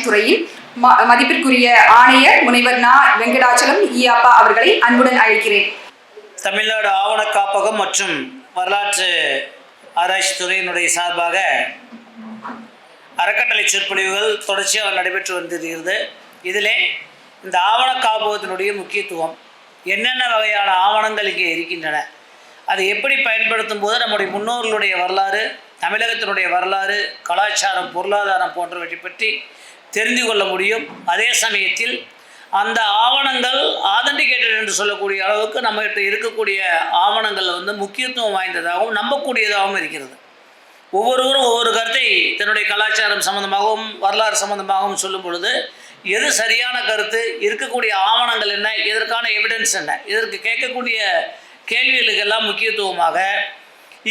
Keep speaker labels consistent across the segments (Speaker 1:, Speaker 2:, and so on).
Speaker 1: ஆராய்ச்சித்துறையின் மதிப்பிற்குரிய ஆணையர் முனைவர் நா. வெங்கடாச்சலம் ஈயாப்பா அவர்களை அன்புடன் அழைக்கிறேன்.
Speaker 2: தமிழ்நாடு ஆவண காப்பகம் மற்றும் வரலாற்று ஆராய்ச்சி துறையினுடைய சார்பாக அறக்கட்டளை சொற்பொழிவுகள் தொடர்ச்சியாக நடைபெற்று வந்திருக்கிறது. இதிலே இந்த ஆவண காப்பகத்தினுடைய முக்கியத்துவம் என்னென்ன வகையான ஆவணங்கள் இங்கே இருக்கின்றன அதை எப்படி பயன்படுத்தும் போது நம்முடைய முன்னோர்களுடைய வரலாறு தமிழகத்தினுடைய வரலாறு கலாச்சாரம் பொருளாதாரம் போன்றவற்றை பற்றி தெரிந்து கொள்ள முடியும். அதே சமயத்தில் அந்த ஆவணங்கள் ஆதன்டிகேட்டட் என்று சொல்லக்கூடிய அளவுக்கு நம்மகிட்ட இருக்கக்கூடிய ஆவணங்கள் வந்து முக்கியத்துவம் வாய்ந்ததாகவும் நம்பக்கூடியதாகவும் இருக்கிறது. ஒவ்வொருவரும் ஒவ்வொரு கருத்தை தன்னுடைய கலாச்சாரம் சம்பந்தமாகவும் வரலாறு சம்பந்தமாகவும் சொல்லும் பொழுது எது சரியான கருத்து இருக்கக்கூடிய ஆவணங்கள் என்ன இதற்கான எவிடன்ஸ் என்ன இதற்கு கேட்கக்கூடிய கேள்விகளுக்கெல்லாம் முக்கியத்துவமாக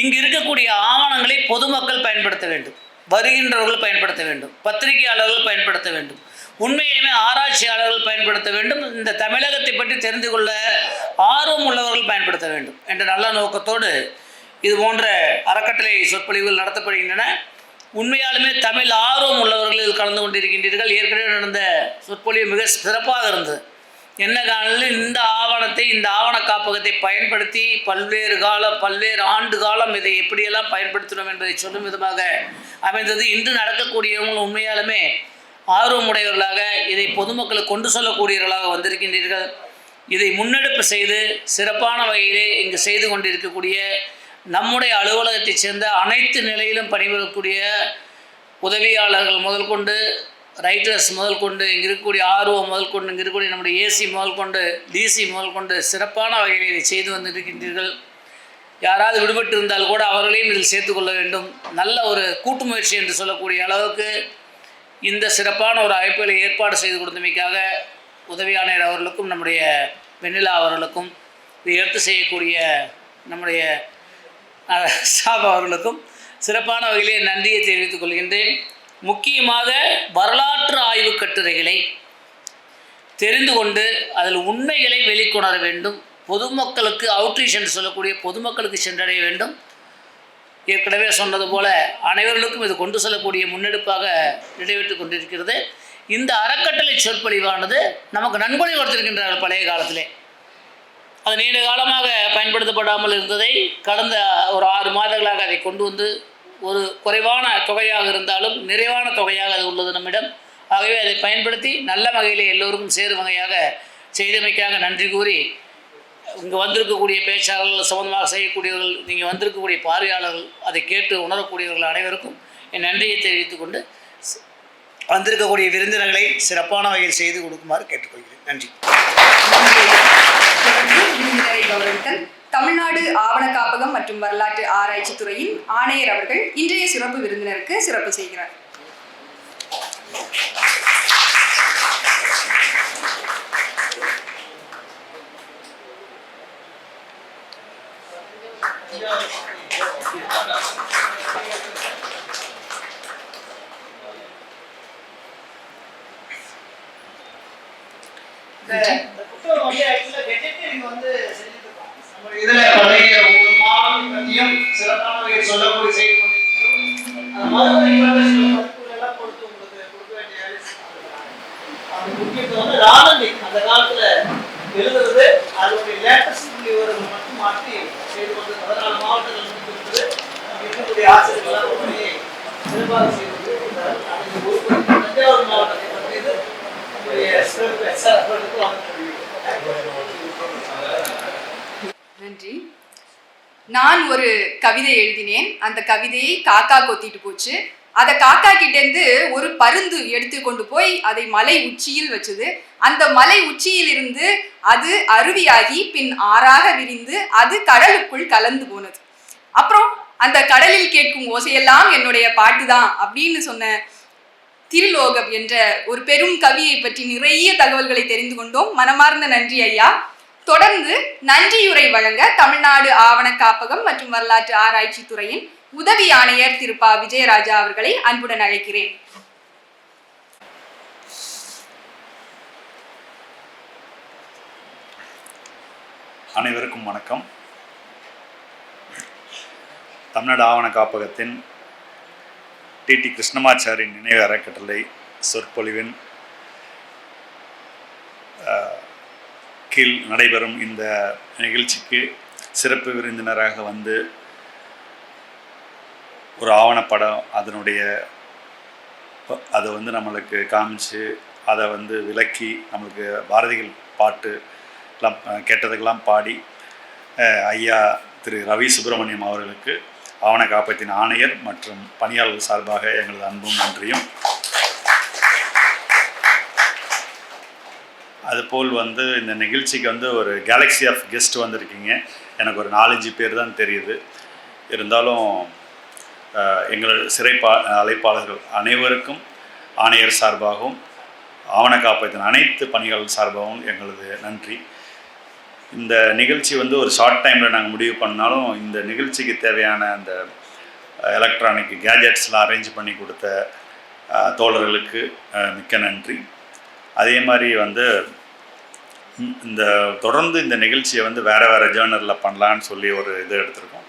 Speaker 2: இங்கு இருக்கக்கூடிய ஆவணங்களை பொதுமக்கள் பயன்படுத்த வேண்டும். வருகின்றவர்கள் பயன்படுத்த வேண்டும். பத்திரிகையாளர்கள் பயன்படுத்த வேண்டும். உண்மையிலுமே ஆராய்ச்சியாளர்கள் பயன்படுத்த வேண்டும். இந்த தமிழகத்தை பற்றி தெரிந்து கொள்ள ஆர்வம் உள்ளவர்கள் பயன்படுத்த வேண்டும் என்ற நல்ல நோக்கத்தோடு இது போன்ற அறக்கட்டளை சொற்பொழிவுகள் நடத்தப்படுகின்றன. உண்மையாலுமே தமிழ் ஆர்வம் உள்ளவர்கள் இதில் கலந்து கொண்டிருக்கின்றீர்கள். ஏற்கனவே நடந்த சொற்பொழிவு மிக சிறப்பாக இருந்தது. என்ன காலையில் இந்த ஆவணத்தை இந்த ஆவண காப்பகத்தை பயன்படுத்தி பல்வேறு காலம் பல்வேறு ஆண்டு காலம் இதை எப்படியெல்லாம் பயன்படுத்தினோம் என்பதை சொல்லும் விதமாக அமைந்தது. இன்று நடக்கக்கூடியவங்க உண்மையாலுமே ஆர்வமுடையவர்களாக இதை பொதுமக்களுக்கு கொண்டு சொல்லக்கூடியவர்களாக வந்திருக்கின்றீர்கள். இதை முன்னெடுப்பு செய்து சிறப்பான வகையிலே இங்கு செய்து கொண்டிருக்கக்கூடிய நம்முடைய அலுவலகத்தைச் சேர்ந்த அனைத்து நிலையிலும் பணிபுரியக்கூடிய உதவியாளர்கள் முதல் கொண்டு ரைட்டர்ஸ் முதல் கொண்டு இங்கே இருக்கக்கூடிய ஆர்வம் முதல் கொண்டு இங்கே இருக்கக்கூடிய நம்முடைய ஏசி முதல் கொண்டு டிசி முதல் கொண்டு சிறப்பான வகையில் இதை செய்து வந்திருக்கின்றீர்கள். யாராவது விடுபட்டு இருந்தால் கூட அவர்களையும் இதில் சேர்த்துக்கொள்ள வேண்டும். நல்ல ஒரு கூட்டு முயற்சி என்று சொல்லக்கூடிய அளவுக்கு இந்த சிறப்பான ஒரு அமைப்புகளை ஏற்பாடு செய்து கொடுத்தமைக்காக உதவி அவர்களுக்கும் நம்முடைய வெண்ணிலா அவர்களுக்கும் இதை எடுத்து செய்யக்கூடிய நம்முடைய சாப் அவர்களுக்கும் சிறப்பான வகையிலே நன்றியை தெரிவித்துக் கொள்கின்றேன். முக்கியமாக வரலாற்று ஆய்வு கட்டுரைகளை தெரிந்து கொண்டு அதில் உண்மைகளை வெளிக்கொணர வேண்டும். பொதுமக்களுக்கு அவுட்ரீச் என்று சொல்லக்கூடிய பொதுமக்களுக்கு சென்றடைய வேண்டும். ஏற்கனவே சொன்னது போல அனைவர்களுக்கும் இது கொண்டு செல்லக்கூடிய முன்னெடுப்பாக நிறைவேற்றி கொண்டிருக்கிறது. இந்த அறக்கட்டளை சொற்பொழிவானது நமக்கு நன்கொடை கொடுத்திருக்கின்றார்கள் பழைய காலத்திலே. அது நீண்ட காலமாக பயன்படுத்தப்படாமல் இருந்ததை கடந்த ஒரு ஆறு மாதங்களாக அதை கொண்டு வந்து ஒரு குறைவான தொகையாக இருந்தாலும் நிறைவான தொகையாக அது உள்ளது நம்மிடம். ஆகவே அதை பயன்படுத்தி நல்ல வகையில் எல்லோருக்கும் சேரும் வகையாக செய்தமைக்காக நன்றி கூறி இங்கே வந்திருக்கக்கூடிய பேச்சாளர்கள் சம்பந்தமாக செய்யக்கூடியவர்கள் நீங்கள் வந்திருக்கக்கூடிய பார்வையாளர்கள் அதை கேட்டு உணரக்கூடியவர்கள் அனைவருக்கும் என் நன்றியை தெரிவித்து கொண்டு வந்திருக்கக்கூடிய விருந்தினர்களை சிறப்பான வகையில் செய்து கொடுக்குமாறு கேட்டுக்கொள்கிறேன். நன்றி.
Speaker 1: விருந்தினரை தமிழ்நாடு ஆவண காப்பகம் மற்றும் வரலாற்று ஆராய்ச்சி துறையின் ஆணையர் அவர்கள் இன்றைய சிறப்பு விருந்தினருக்கு சிறப்பு செய்கிறார்.
Speaker 2: இதுல பழைய ஒவ்வொரு மாவட்டம் பற்றியும் சிறப்பான வகையில் சொல்லக்கூடிய செய்தி அந்த எல்லாம் முக்கியத்துவம் வந்து அந்த காலத்துல எழுதுறது அதனுடைய லேட்டஸ்ட் புள்ளி விவரங்கள் மட்டும் மாற்றி செய்து கொண்டு பதினாலு மாவட்டங்கள் இருக்கக்கூடிய ஆசிரியர்கள் எல்லாம் உடனே சிறப்பாக செய்து தஞ்சாவூர் மாவட்டத்தை பற்றியது. நம்முடைய சிறப்பு எஸ்ஆர் அவர்களுக்கு
Speaker 1: நன்றி நான் ஒரு கவிதை எழுதினேன். அந்த கவிதையை காக்கா கொத்திட்டு போச்சு. அதை காக்கா கிட்டேருந்து ஒரு பருந்து எடுத்து கொண்டு போய் அதை மலை உச்சியில் வச்சது. அந்த மலை உச்சியில் இருந்து அது அருவியாகி பின் ஆறாக விரிந்து அது கடலுக்குள் கலந்து போனது. அப்புறம் அந்த கடலில் கேட்கும் ஓசையெல்லாம் என்னுடைய பாட்டு தான் அப்படின்னு சொன்ன திருலோகம் என்ற ஒரு பெரும் கவியை பற்றி நிறைய தகவல்களை தெரிந்து கொண்டோம். மனமார்ந்த நன்றி ஐயா. தொடர்ந்து நன்றியுரை வழங்க தமிழ்நாடு ஆவண காப்பகம் மற்றும் வரலாற்று ஆராய்ச்சி துறையின் உதவி ஆணையர் திரு பா. விஜயராஜா அவர்களை அன்புடன் அழைக்கிறேன்.
Speaker 3: அனைவருக்கும் வணக்கம். தமிழ்நாடு ஆவண காப்பகத்தின் டிடி கிருஷ்ணமாச்சாரின் நினைவு அறக்கட்டளை சொற்பொழிவின் கீழ் நடைபெறும் இந்த நிகழ்ச்சிக்கு சிறப்பு விருந்தினராக வந்து ஒரு ஆவணப்படம் அதனுடைய அதை வந்து நம்மளுக்கு காமிச்சு அதை வந்து விளக்கி நம்மளுக்கு பாரதிகள் பாட்டு எல்லாம் கெட்டதுக்கெல்லாம் கேட்டதுக்கெல்லாம் பாடி ஐயா திரு ரவி சுப்பிரமணியம் அவர்களுக்கு ஆவண காப்பத்தின் ஆணையர் மற்றும் பணியாளர்கள் சார்பாக எங்களது அன்பும் நன்றியும். அதுபோல் வந்து இந்த நிகழ்ச்சிக்கு வந்து ஒரு கேலக்ஸி ஆஃப் கெஸ்ட் வந்திருக்கீங்க. எனக்கு ஒரு நாலஞ்சு பேர் தான் தெரியுது. இருந்தாலும் எங்கள் சிறைப்பா அழைப்பாளர்கள் அனைவருக்கும் ஆணையர் சார்பாகவும் ஆவண காப்பகத்தின் அனைத்து பணிகள் சார்பாகவும் எங்களது நன்றி. இந்த நிகழ்ச்சி வந்து ஒரு ஷார்ட் டைமில் நாங்கள் முடிவு பண்ணாலும் இந்த நிகழ்ச்சிக்கு தேவையான அந்த எலக்ட்ரானிக் கேஜெட்ஸ்லாம் அரேஞ்ச் பண்ணி கொடுத்த தோழர்களுக்கு மிக்க நன்றி. அதே மாதிரி வந்து இந்த தொடர்ந்து இந்த நிகழ்ச்சியை வந்து வேறு வேறு ஜேர்னலில் பண்ணலான்னு சொல்லி ஒரு இது எடுத்திருக்கோம்.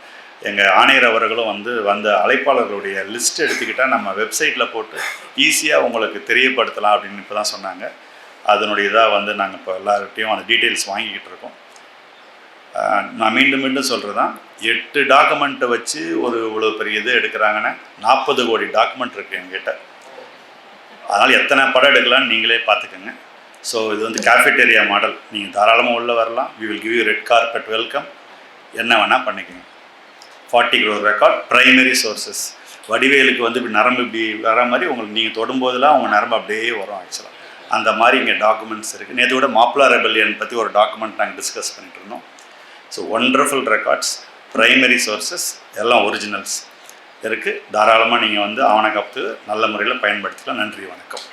Speaker 3: எங்கள் ஆணையர் அவர்களும் வந்து வந்த அழைப்பாளர்களுடைய லிஸ்ட் எடுத்துக்கிட்டால் நம்ம வெப்சைட்டில் போட்டு ஈஸியாக உங்களுக்கு தெரியப்படுத்தலாம் அப்படின்னு இப்போ தான் சொன்னாங்க. அதனுடைய இதாக வந்து நாங்கள் இப்போ எல்லார்கிட்டையும் அந்த டீட்டெயில்ஸ் வாங்கிக்கிட்டு இருக்கோம். நான் மீண்டும் மீண்டும் சொல்கிறதான் எட்டு டாக்குமெண்ட்டை வச்சு ஒரு இவ்வளோ பெரிய இது எடுக்கிறாங்கன்னா நாற்பது கோடி டாக்குமெண்ட் இருக்குது எங்ககிட்ட. அதனால் எத்தனை படம் எடுக்கலாம்னு நீங்களே பார்த்துக்கோங்க. ஸோ இது வந்து கேஃபெட்டேரியா மாடல் நீங்கள் தாராளமாக உள்ளே வரலாம். We will give you red carpet welcome என்ன வேணால் பண்ணிக்கோங்க. Forty crore record primary sources வடிவேலுக்கு வந்து இப்படி நரம்பு இப்படி வர மாதிரி உங்களுக்கு நீங்கள் தொடும்போதெல்லாம் உங்கள் நரம்பு அப்படியே வரும் ஆக்சுவலாக அந்த மாதிரி இங்கே டாக்குமெண்ட்ஸ் இருக்குது. நேற்று கூட மாப்ளா ரெபல்லியன் பற்றி ஒரு டாக்குமெண்ட் நாங்கள் டிஸ்கஸ் பண்ணிட்டு இருந்தோம். So wonderful records primary sources எல்லாம் ஒரிஜினல்ஸ் இருக்குது தாராளமாக நீங்கள் வந்து ஆவணக்காப்பு நல்ல முறையில் பயன்படுத்திக்கலாம். நன்றி வணக்கம்.